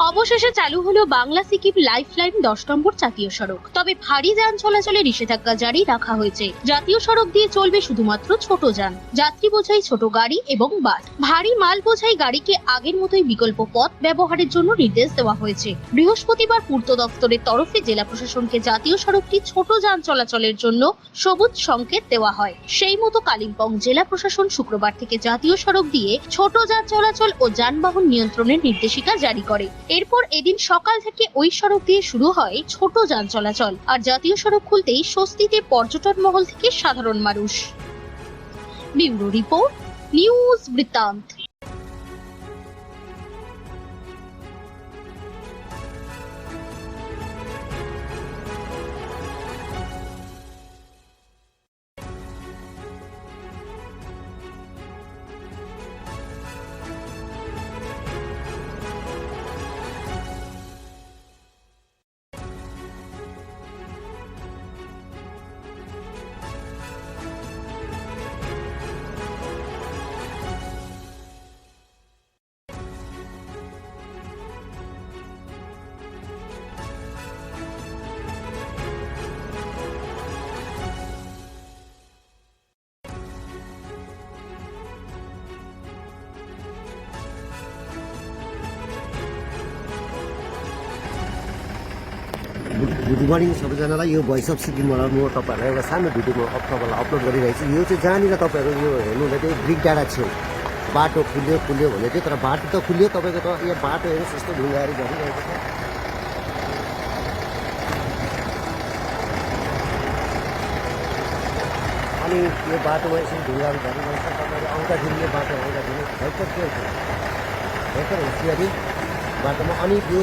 অবশেষে চালু হলো বাংলা সিকিম লাইফ লাইন দশ নম্বর জাতীয় সড়ক। তবে ভারী যান চলাচলে নিষেধাজ্ঞা জারি রাখা হয়েছে। জাতীয় সড়ক দিয়ে চলবে শুধুমাত্র ছোট যান। যাত্রী বোঝাই ছোট গাড়ি এবং বাস। ভারী মাল বোঝাই গাড়িকে আগের মতোই বিকল্প পথ ব্যবহারের জন্য নির্দেশ দেওয়া হয়েছে। বৃহস্পতিবার পূর্ত দপ্তরের তরফে জেলা প্রশাসনকে জাতীয় সড়কটি ছোট যান চলাচলের জন্য সবুজ সংকেত দেওয়া হয়। সেই মতো কালিম্পং জেলা প্রশাসন শুক্রবার থেকে জাতীয় সড়ক দিয়ে ছোট যান চলাচল ও যানবাহন নিয়ন্ত্রণের নির্দেশিকা জারি করে। এরপর এদিন সকাল থেকে ওই সড়ক দিয়ে শুরু হয় ছোট যান চলাচল। আর জাতীয় সড়ক খুলতেই স্বস্তিতে পর্যটন মহল থেকে সাধারণ মানুষ। ব্যুরো রিপোর্ট, নিউজ বৃত্তান্ত। गुड मर्निङ सबैजनालाई यो भोइस अफ सिक्किमबाट म तपाईँहरूलाई एउटा सानो भिडियो म तपाईँलाई अपलोड गरिरहेको छु यो चाहिँ जहाँनिर तपाईँहरू यो हेर्नुहुँदै चाहिँ ब्रिक डाँडा छेउ। बाटो खुल्यो खुल्यो भने चाहिँ तर बाटो त खुल्यो तपाईँको त। यहाँ बाटो हेर्नुहोस् यस्तो ढुङ्गाहरू भरिरहेको छ। अनि यो बाटोमा यसरी ढुङ्गाहरू भरिरहेको छ। तपाईँहरू आउँदाखेरि यो बाटो आउँदाखेरि भयङ्कर के हुन्छ भयङ्कर होसियारी बाटोमा। अनि यो.